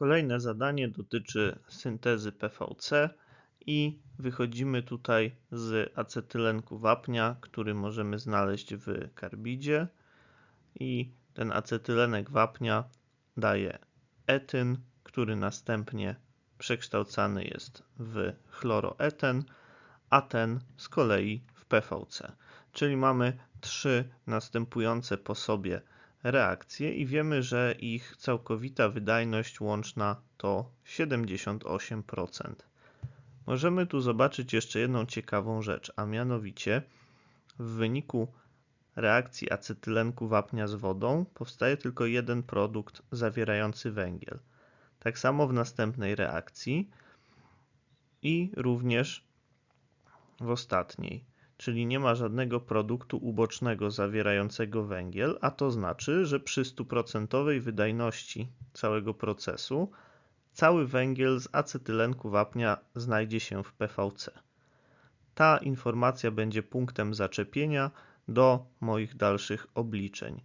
Kolejne zadanie dotyczy syntezy PVC i wychodzimy tutaj z acetylenku wapnia, który możemy znaleźć w karbidzie i ten acetylenek wapnia daje etyn, który następnie przekształcany jest w chloroeten, a ten z kolei w PVC. Czyli mamy trzy następujące po sobie reakcje i wiemy, że ich całkowita wydajność łączna to 78%. Możemy tu zobaczyć jeszcze jedną ciekawą rzecz, a mianowicie w wyniku reakcji acetylenku wapnia z wodą powstaje tylko jeden produkt zawierający węgiel. Tak samo w następnej reakcji i również w ostatniej czyli nie ma żadnego produktu ubocznego zawierającego węgiel, a to znaczy, że przy 100% wydajności całego procesu cały węgiel z acetylenku wapnia znajdzie się w PVC. Ta informacja będzie punktem zaczepienia do moich dalszych obliczeń.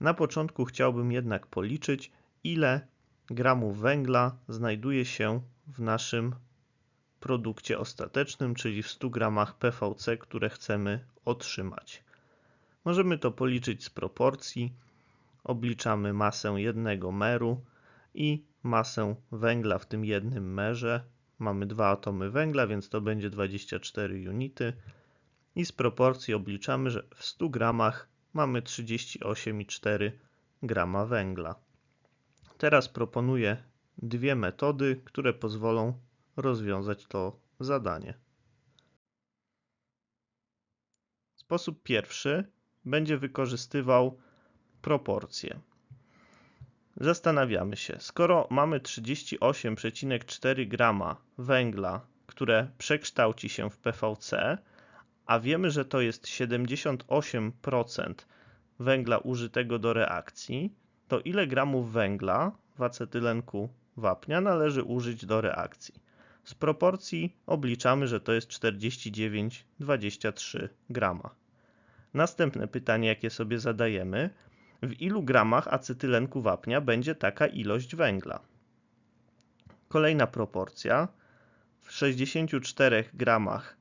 Na początku chciałbym jednak policzyć, ile gramów węgla znajduje się w naszym produkcie ostatecznym, czyli w 100 gramach PVC, które chcemy otrzymać. Możemy to policzyć z proporcji. Obliczamy masę jednego meru i masę węgla w tym jednym merze. Mamy dwa atomy węgla, więc to będzie 24 unity. I z proporcji obliczamy, że w 100 gramach mamy 38,4 grama węgla. Teraz proponuję dwie metody, które pozwolą rozwiązać to zadanie. Sposób pierwszy będzie wykorzystywał proporcje. Zastanawiamy się, skoro mamy 38,4 grama węgla, które przekształci się w PVC, a wiemy, że to jest 78% węgla użytego do reakcji, to ile gramów węgla w acetylenku wapnia należy użyć do reakcji? Z proporcji obliczamy, że to jest 49,23 grama. Następne pytanie, jakie sobie zadajemy, w ilu gramach acetylenku wapnia będzie taka ilość węgla? Kolejna proporcja, w 64 gramach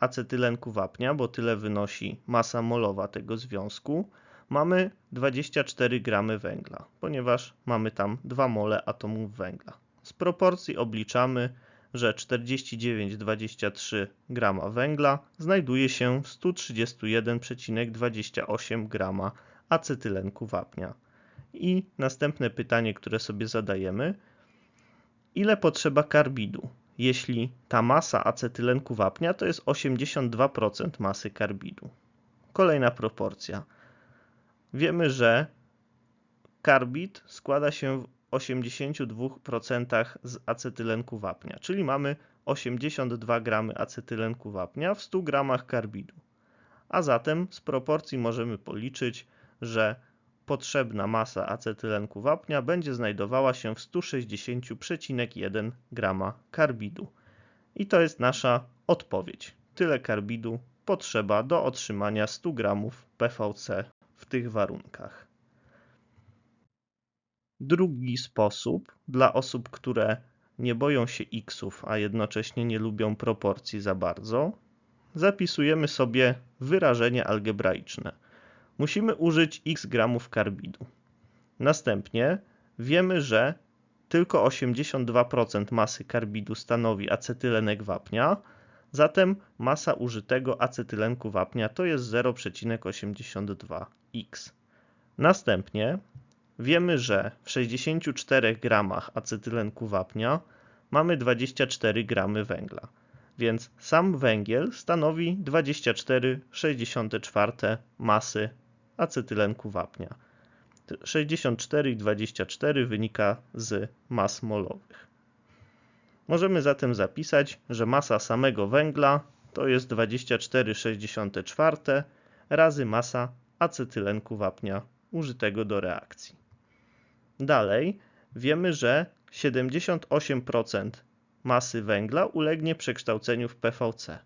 acetylenku wapnia, bo tyle wynosi masa molowa tego związku, mamy 24 gramy węgla, ponieważ mamy tam 2 mole atomów węgla. Z proporcji obliczamy że 49,23 g węgla znajduje się w 131,28 g acetylenku wapnia. I następne pytanie, które sobie zadajemy, ile potrzeba karbidu? Jeśli ta masa acetylenku wapnia to jest 82% masy karbidu. Kolejna proporcja. Wiemy, że karbid składa się 82% z acetylenku wapnia, czyli mamy 82 g acetylenku wapnia w 100 g karbidu. A zatem z proporcji możemy policzyć, że potrzebna masa acetylenku wapnia będzie znajdowała się w 160,1 g karbidu. I to jest nasza odpowiedź. Tyle karbidu potrzeba do otrzymania 100 g PVC w tych warunkach. Drugi sposób dla osób, które nie boją się xów, a jednocześnie nie lubią proporcji za bardzo, zapisujemy sobie wyrażenie algebraiczne. Musimy użyć x gramów karbidu. Następnie wiemy, że tylko 82% masy karbidu stanowi acetylenek wapnia, zatem masa użytego acetylenku wapnia to jest 0,82x. Następnie Wiemy, że w 64 gramach acetylenku wapnia mamy 24 gramy węgla, więc sam węgiel stanowi 24,64 masy acetylenku wapnia. 64,24 wynika z mas molowych. Możemy zatem zapisać, że masa samego węgla to jest 24,64 razy masa acetylenku wapnia użytego do reakcji. Dalej wiemy, że 78% masy węgla ulegnie przekształceniu w PVC,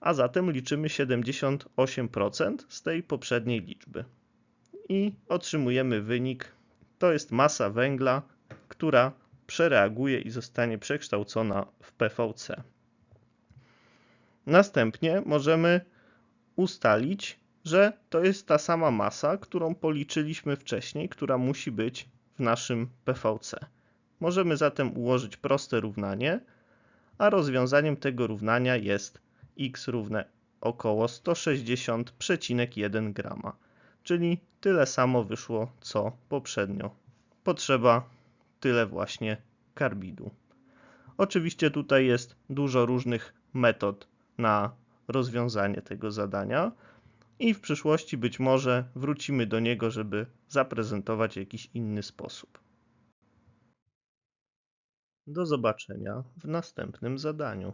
a zatem liczymy 78% z tej poprzedniej liczby. I otrzymujemy wynik, to jest masa węgla, która przereaguje i zostanie przekształcona w PVC. Następnie możemy ustalić, że to jest ta sama masa, którą policzyliśmy wcześniej, która musi być w naszym PVC. Możemy zatem ułożyć proste równanie, a rozwiązaniem tego równania jest x równe około 160,1 grama, czyli tyle samo wyszło co poprzednio. Potrzeba tyle właśnie karbidu. Oczywiście tutaj jest dużo różnych metod na rozwiązanie tego zadania i w przyszłości być może wrócimy do niego, żeby zaprezentować jakiś inny sposób. Do zobaczenia w następnym zadaniu.